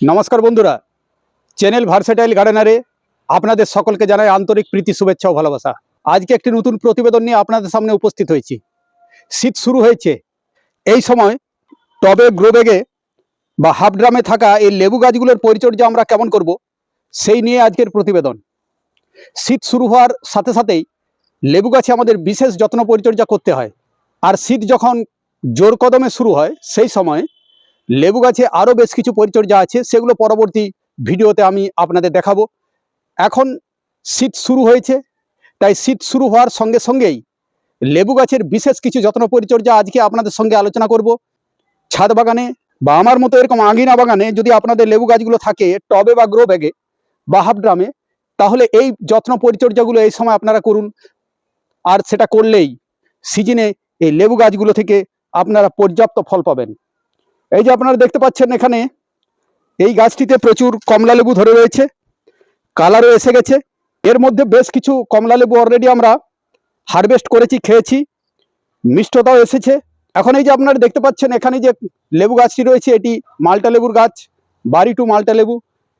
নমস্কার বন্ধুরা channel versatile গার্ডেনারে আপনাদের সকলকে জানাই আন্তরিক প্রীতি, শুভেচ্ছা ও ভালোবাসা। আজকে একটি নতুন প্রতিবেদন নিয়ে আপনাদের সামনে উপস্থিত হয়েছি। শীত শুরু হয়েছে। এই সময় টবে, গ্রোবেগে বা হাফ ড্রামে থাকা এই লেবু গাছগুলোর পরিচর্যা আমরা কেমন করব, সেই নিয়ে আজকের প্রতিবেদন। শীত শুরু হওয়ার সাথে সাথেই লেবু গাছে আমাদের বিশেষ যত্ন পরিচর্যা করতে হয়। আর শীত যখন জোর কদমে শুরু হয়, সেই সময় লেবু গাছে আরও বেশ কিছু পরিচর্যা আছে, সেগুলো পরবর্তী ভিডিওতে আমি আপনাদের দেখাবো। এখন শীত শুরু হয়েছে, তাই শীত শুরু হওয়ার সঙ্গে সঙ্গেই লেবু গাছের বিশেষ কিছু যত্ন পরিচর্যা আজকে আপনাদের সঙ্গে আলোচনা করব। ছাদ বাগানে বা আমার মতো এরকম আঙিনা বাগানে যদি আপনাদের লেবু গাছগুলো থাকে, টবে বা গ্রো ব্যাগে বা হাফ ড্রামে, তাহলে এই যত্ন পরিচর্যাগুলো এই সময় আপনারা করুন। আর সেটা করলেই সিজনে এই লেবু গাছগুলো থেকে আপনারা পর্যাপ্ত ফল পাবেন। এই যে আপনারা দেখতে পাচ্ছেন এখানে, এই গাছটিতে প্রচুর কমলা লেবু ধরে রয়েছে, কালারও এসে গেছে। এর মধ্যে বেশ কিছু কমলা লেবু অলরেডি আমরা হারভেস্ট করেছি, খেয়েছি, মিষ্টতাও এসেছে। এখন এই যে আপনারা দেখতে পাচ্ছেন এখানে যে লেবু গাছটি রয়েছে, এটি মালটা লেবুর গাছ বাড়ি টু মালটা লেবু।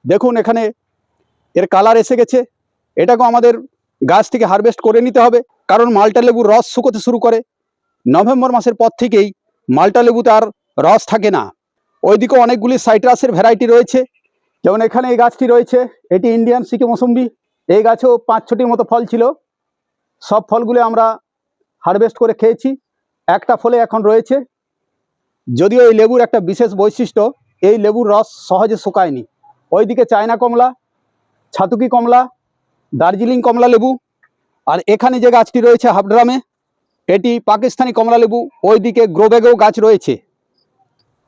দেখুন এখানে এর কালার এসে গেছে। এটাকেও আমাদের গাছ থেকে হারভেস্ট করে নিতে হবে, কারণ মালটা লেবুর রস শুকোতে শুরু করে। নভেম্বর মাসের পর থেকেই মালটা লেবুতে আর রস থাকে না। ওইদিকে অনেকগুলি সাইট্রাসের ভ্যারাইটি রয়েছে। যেমন এখানে এই গাছটি রয়েছে, এটি ইন্ডিয়ান সিকে মৌসুম্বি। এই গাছেও পাঁচ ছটির মতো ফল ছিল। সব ফলগুলো আমরা হারভেস্ট করে খেয়েছি। একটা ফলে এখন রয়েছে। যদিও এই লেবুর একটা বিশেষ বৈশিষ্ট্য, এই লেবুর রস সহজে শুকায়নি। ওইদিকে চায়না কমলা, ছাতুকি কমলা, দার্জিলিং কমলা লেবু, আর এখানে যে গাছটি রয়েছে হাফড্রামে এটি পাকিস্তানি কমলা লেবু। ওইদিকে গ্রোব্যাগেও গাছ রয়েছে।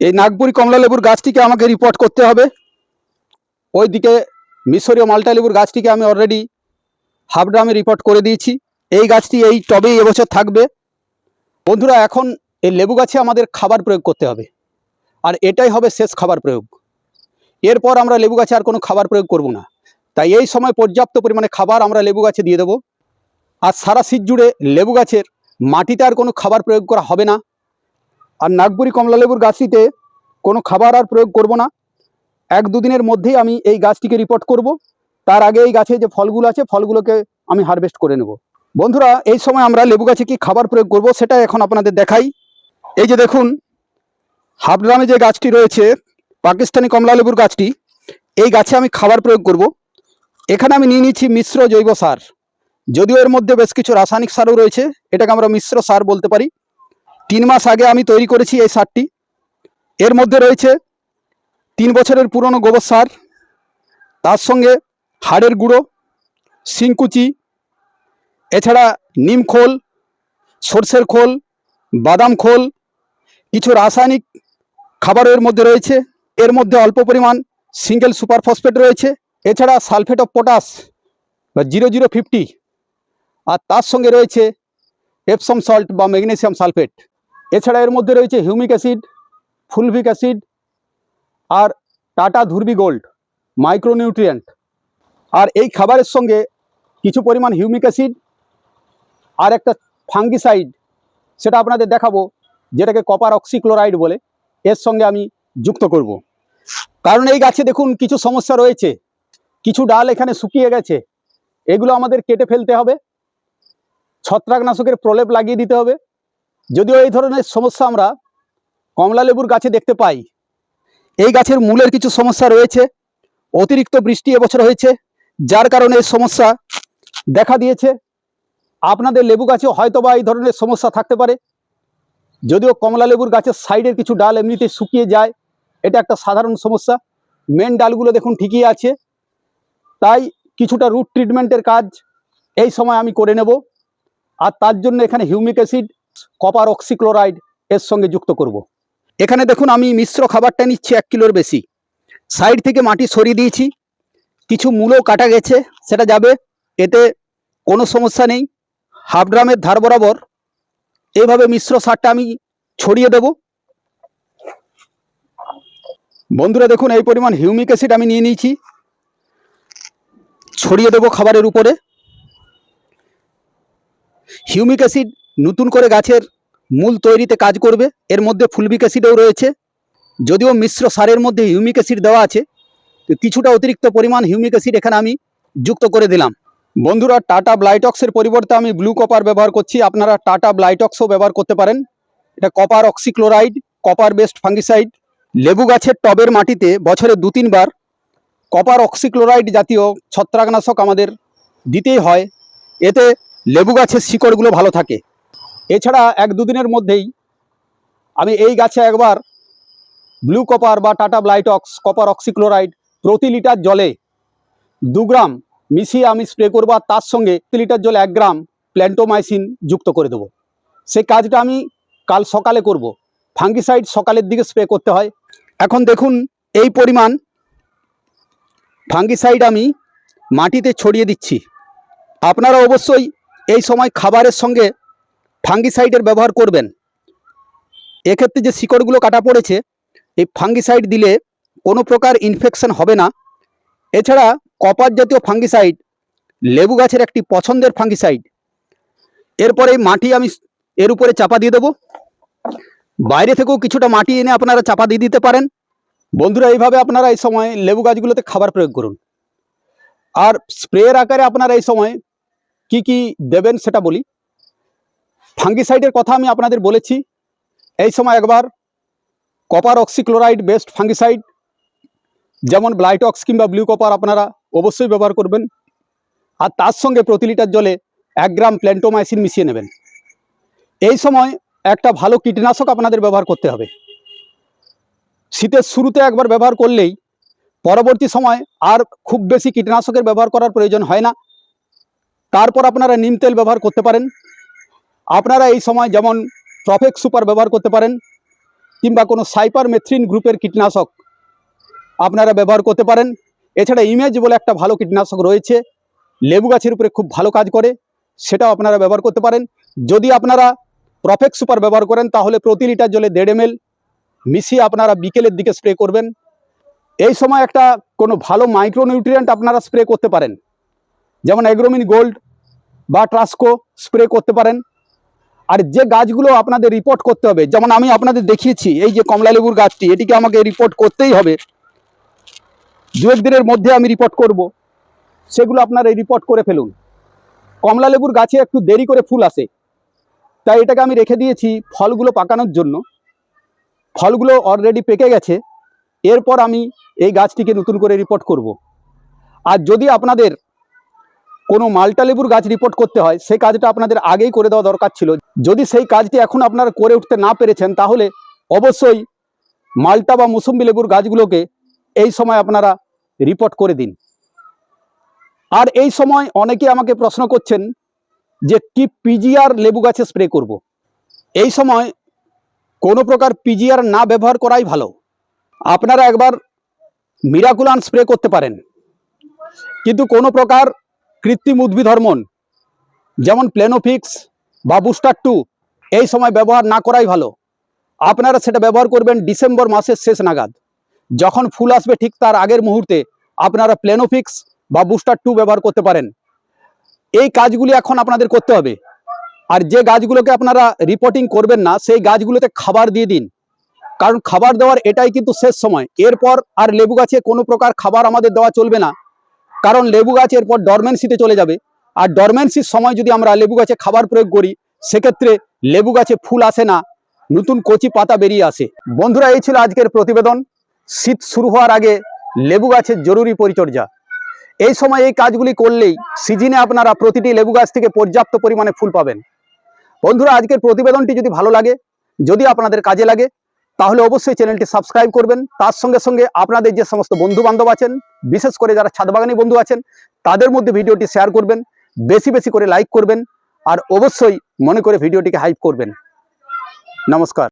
এই নাগপুরি কমলা লেবুর গাছটিকে আমাকে রিপোর্ট করতে হবে। ওইদিকে মিশরীয় মালটা লেবুর গাছটিকে আমি অলরেডি হাফ ড্রামে রিপোর্ট করে দিয়েছি। এই গাছটি এই টবেই এবছর থাকবে। বন্ধুরা, এখন এই লেবু গাছে আমাদের খাবার প্রয়োগ করতে হবে। আর এটাই হবে শেষ খাবার প্রয়োগ। এরপর আমরা লেবু গাছে আর কোনো খাবার প্রয়োগ করব না। তাই এই সময় পর্যাপ্ত পরিমাণে খাবার আমরা লেবু গাছে দিয়ে দেবো। আর সারা শীত জুড়ে লেবু গাছের মাটিতে আর কোনো খাবার প্রয়োগ করা হবে না। আর নাগপুরি কমলালেবুর গাছটিতে কোনো খাবার আর প্রয়োগ করব না। এক দুদিনের মধ্যেই আমি এই গাছটিকে রিপোর্ট করব। তার আগে এই গাছে যে ফলগুলো আছে, ফলগুলোকে আমি হারভেস্ট করে নেব। বন্ধুরা, এই সময় আমরা লেবু গাছে কি খাবার প্রয়োগ করব সেটা এখন আপনাদের দেখাই। এই যে দেখুন হাফড্রামে যে গাছটি রয়েছে, পাকিস্তানি কমলা লেবুর গাছটি, এই গাছে আমি খাবার প্রয়োগ করব। এখানে আমি নিয়ে নিচ্ছি মিশ্র জৈব সার। যদিও এর মধ্যে বেশ কিছু রাসায়নিক সারও রয়েছে, এটাকে আমরা মিশ্র সার বলতে পারি। তিন মাস আগে আমি তৈরি করেছি এই সারটি। এর মধ্যে রয়েছে তিন বছরের পুরনো গোবর সার, তার সঙ্গে হাড়ের গুঁড়ো, শিংকুচি, এছাড়া নিম খোল, সর্ষের খোল, বাদাম খোল, কিছু রাসায়নিক খাবারও এর মধ্যে রয়েছে। এর মধ্যে অল্প পরিমাণ সিঙ্গেল সুপার ফসফেট রয়েছে। এছাড়া সালফেট অফ পটাশ বা জিরো জিরো ফিফটি। আর তার সঙ্গে রয়েছে এপসম সল্ট বা ম্যাগনেসিয়াম সালফেট। এছাড়া এর মধ্যে রয়েছে হিউমিক অ্যাসিড, ফুলভিক অ্যাসিড আর টাটা ধুরবি গোল্ড, মাইক্রোনিউট্রিয়েন্ট। আর এই খাবারের সঙ্গে কিছু পরিমাণ হিউমিক অ্যাসিড আর একটা ফাঙ্গিসাইড, সেটা আপনাদের দেখাবো, যেটাকে কপার অক্সিক্লোরাইড বলে। এর সঙ্গে আমি যুক্ত করব। কারণ এই গাছে দেখুন কিছু সমস্যা রয়েছে। কিছু ডাল এখানে শুকিয়ে গেছে। এগুলো আমাদের কেটে ফেলতে হবে। ছত্রাকনাশকের প্রলেপ লাগিয়ে দিতে হবে। যদিও এই ধরনের সমস্যা আমরা কমলা লেবুর গাছে দেখতে পাই। এই গাছের মূলের কিছু সমস্যা রয়েছে, অতিরিক্ত বৃষ্টি এবছর হয়েছে, যার কারণে এই সমস্যা দেখা দিয়েছে। আপনাদের লেবু গাছে হয়তোবা এই ধরনের সমস্যা থাকতে পারে। যদিও কমলা লেবুর গাছের সাইডের কিছু ডাল এমনিতে শুকিয়ে যায়, এটা একটা সাধারণ সমস্যা। মেন ডালগুলো দেখুন ঠিকই আছে। তাই কিছুটা রুট ট্রিটমেন্টের কাজ এই সময় আমি করে নেব। আর তার জন্য এখানে হিউমিক অ্যাসিড কপার অক্সিক্লোরাইড এর সঙ্গে যুক্ত করব। এখানে দেখুন, আমি মিশ্র খাবারটা নিচ্ছি এক কিলোর বেশি। সাইড থেকে মাটি সরিয়ে দিয়েছি। কিছু মূলও কাটা গেছে, সেটা যাবে। এতে কোনো সমস্যা নেই। হাফ ড্রামের ধার বরাবর এইভাবে মিশ্র সারটা আমি ছড়িয়ে দেব। বন্ধুরা, দেখুন, এই পরিমাণ হিউমিক অ্যাসিড আমি নিয়ে নিয়েছি। ছড়িয়ে দেব খাবারের উপরে। হিউমিক অ্যাসিড নতুন করে গাছের মূল তৈরিতে কাজ করবে। এর মধ্যে ফুলবিক অ্যাসিডও রয়েছে। যদিও মিশ্র সারের মধ্যে হিউমিক অ্যাসিড দেওয়া আছে, তো কিছুটা অতিরিক্ত পরিমাণ হিউমিক অ্যাসিড এখানে আমি যুক্ত করে দিলাম। বন্ধুরা, টাটা ব্লাইটক্সের পরিবর্তে আমি ব্লু কপার ব্যবহার করছি। আপনারা টাটা ব্লাইটক্সও ব্যবহার করতে পারেন। এটা copper oxychloride, copper best fungicide. লেবু গাছের টবের মাটিতে বছরে দু তিনবার কপার অক্সিক্লোরাইড জাতীয় ছত্রাকনাশক আমাদের দিতেই হয়। এতে লেবু গাছের শিকড়গুলো ভালো থাকে। এছাড়া এক দুদিনের মধ্যেই আমি এই গাছে একবার ব্লু কপার বা টাটা ব্লাইটক্স কপার অক্সিক্লোরাইড প্রতি লিটার জলে দু গ্রাম মিশিয়ে আমি স্প্রে করব আর তার সঙ্গে প্রতি লিটার জলে এক গ্রাম প্ল্যান্টোমাইসিন যুক্ত করে দেবো। সেই কাজটা আমি কাল সকালে করব। ফাঙ্গিসাইড সকালের দিকে স্প্রে করতে হয়। এখন দেখুন এই পরিমাণ ফাঙ্গিসাইড আমি মাটিতে ছড়িয়ে দিচ্ছি। আপনারা অবশ্যই এই সময় খাবারের সঙ্গে ফাঙ্গিসাইডের ব্যবহার করবেন। এক্ষেত্রে যে শিকড়গুলো কাটা পড়েছে, এই ফাঙ্গিসাইড দিলে কোনো প্রকার ইনফেকশন হবে না। এছাড়া কপার জাতীয় ফাঙ্গিসাইড, লেবু গাছের একটি পছন্দের ফাঙ্গিসাইড। এরপরে মাটি আমি এর উপরে চাপা দিয়ে দেবো। বাইরে থেকেও কিছুটা মাটি এনে আপনারা চাপা দিয়ে দিতে পারেন। বন্ধুরা, এইভাবে আপনারা এই সময় লেবু গাছগুলোতে খাবার প্রয়োগ করুন। আর স্প্রের আকারে আপনারা এই সময় কি কি দেবেন সেটা বলি। ফাঙ্গিসাইডের কথা আমি আপনাদের বলেছি। এই সময় একবার কপার অক্সিক্লোরাইড বেস্ট ফাঙ্গিসাইড যেমন ব্লাইটক্স কিংবা ব্লু কপার আপনারা অবশ্যই ব্যবহার করবেন। আর তার সঙ্গে প্রতি লিটার জলে এক গ্রাম প্ল্যান্টোমাইসিন মিশিয়ে নেবেন। এই সময় একটা ভালো কীটনাশক আপনাদের ব্যবহার করতে হবে। শীতের শুরুতে একবার ব্যবহার করলেই পরবর্তী সময় আর খুব বেশি কীটনাশকের ব্যবহার করার প্রয়োজন হয় না। তারপর আপনারা নিম তেল ব্যবহার করতে পারেন। আপনারা এই সময় যেমন প্রফেক্ট সুপার ব্যবহার করতে পারেন, কিংবা কোনো সাইপার মেথ্রিন গ্রুপের কীটনাশক আপনারা ব্যবহার করতে পারেন। এছাড়া ইমেজ বলে একটা ভালো কীটনাশক রয়েছে, লেবু গাছের উপরে খুব ভালো কাজ করে, সেটাও আপনারা ব্যবহার করতে পারেন। যদি আপনারা প্রফেক্ট সুপার ব্যবহার করেন, তাহলে প্রতি লিটার জলে দেড় এম মিশিয়ে আপনারা বিকেলের দিকে স্প্রে করবেন। এই সময় একটা কোনো ভালো মাইক্রোনিউট্রিয়েন্ট আপনারা স্প্রে করতে পারেন। যেমন অ্যাগ্রোমিন গোল্ড বা ট্রাস্কো স্প্রে করতে পারেন। আর যে গাছগুলো আপনাদের রিপোর্ট করতে হবে, যেমন আমি আপনাদের দেখিয়েছি, এই যে কমলা লেবুর গাছটি, এটিকে আমাকে রিপোর্ট করতেই হবে। দু দিনের মধ্যে আমি রিপোর্ট করব। সেগুলো আপনারা রিপোর্ট করে ফেলুন। কমলা লেবুর গাছে একটু দেরি করে ফুল আসে। তাই এটাকে আমি রেখে দিয়েছি ফলগুলো পাকানোর জন্য। ফলগুলো অলরেডি পেকে গেছে। এরপর আমি এই গাছটিকে নতুন করে রিপোর্ট করব। আর যদি আপনাদের কোনো মালটা লেবুর গাছ রিপোর্ট করতে হয়, সেই কাজটা আপনাদের আগেই করে দেওয়া দরকার ছিল। যদি সেই কাজটি এখন আপনারা করে উঠতে না পেরেছেন, তাহলে অবশ্যই মালটা বা মুসম্বি লেবুর গাছগুলোকে এই সময় আপনারা রিপোর্ট করে দিন। আর এই সময় অনেকে আমাকে প্রশ্ন করছেন যে, কি পিজিআর লেবু গাছে স্প্রে করব। এই সময় কোনো প্রকার পিজিআর না ব্যবহার করাই ভালো। আপনারা একবার মিরাকুলান স্প্রে করতে পারেন। কিন্তু কোনো প্রকার কৃত্রিম উদ্ভিদ হরমোন, যেমন প্লেনোফিক্স বা বুস্টার টু, এই সময় ব্যবহার না করাই ভালো। আপনারা সেটা ব্যবহার করবেন ডিসেম্বর মাসের শেষ নাগাদ। যখন ফুল আসবে ঠিক তার আগের মুহূর্তে আপনারা প্লেনোফিক্স বা বুস্টার টু ব্যবহার করতে পারেন। এই কাজগুলি এখন আপনাদের করতে হবে। আর যে গাছগুলোকে আপনারা রিপোর্টিং করবেন না, সেই গাছগুলোতে খাবার দিয়ে দিন। কারণ খাবার দেওয়ার এটাই কিন্তু শেষ সময়। এরপর আর লেবু গাছে কোনো প্রকার খাবার আমাদের দেওয়া চলবে না। কারণ লেবু গাছ এরপর ডরমেন্সিতে চলে যাবে। আর ডরমেন্সির সময় যদি আমরা লেবু গাছে খাবার প্রয়োগ করি, সেক্ষেত্রে লেবু গাছে ফুল আসে না, নতুন কচি পাতা বেরিয়ে আসে। বন্ধুরা, এই ছিল আজকের প্রতিবেদন। শীত শুরু হওয়ার আগে লেবু গাছের জরুরি পরিচর্যা। এই সময় এই কাজগুলি করলেই সিজনে আপনারা প্রতিটি লেবু গাছ থেকে পর্যাপ্ত পরিমাণে ফুল পাবেন। বন্ধুরা, আজকের প্রতিবেদনটি যদি ভালো লাগে, যদি আপনাদের কাজে লাগে তাহলে অবশ্যই চ্যানেলটি সাবস্ক্রাইব করবেন। তার সঙ্গে সঙ্গে আপনাদের যে সমস্ত বন্ধু বান্ধব আছেন, বিশেষ করে যারা ছাদবাগানি বন্ধু আছেন, তাদের মধ্যে ভিডিওটি শেয়ার করবেন, বেশি বেশি করে লাইক করবেন, আর অবশ্যই মনে করে ভিডিওটিকে হাইপ করবেন। নমস্কার।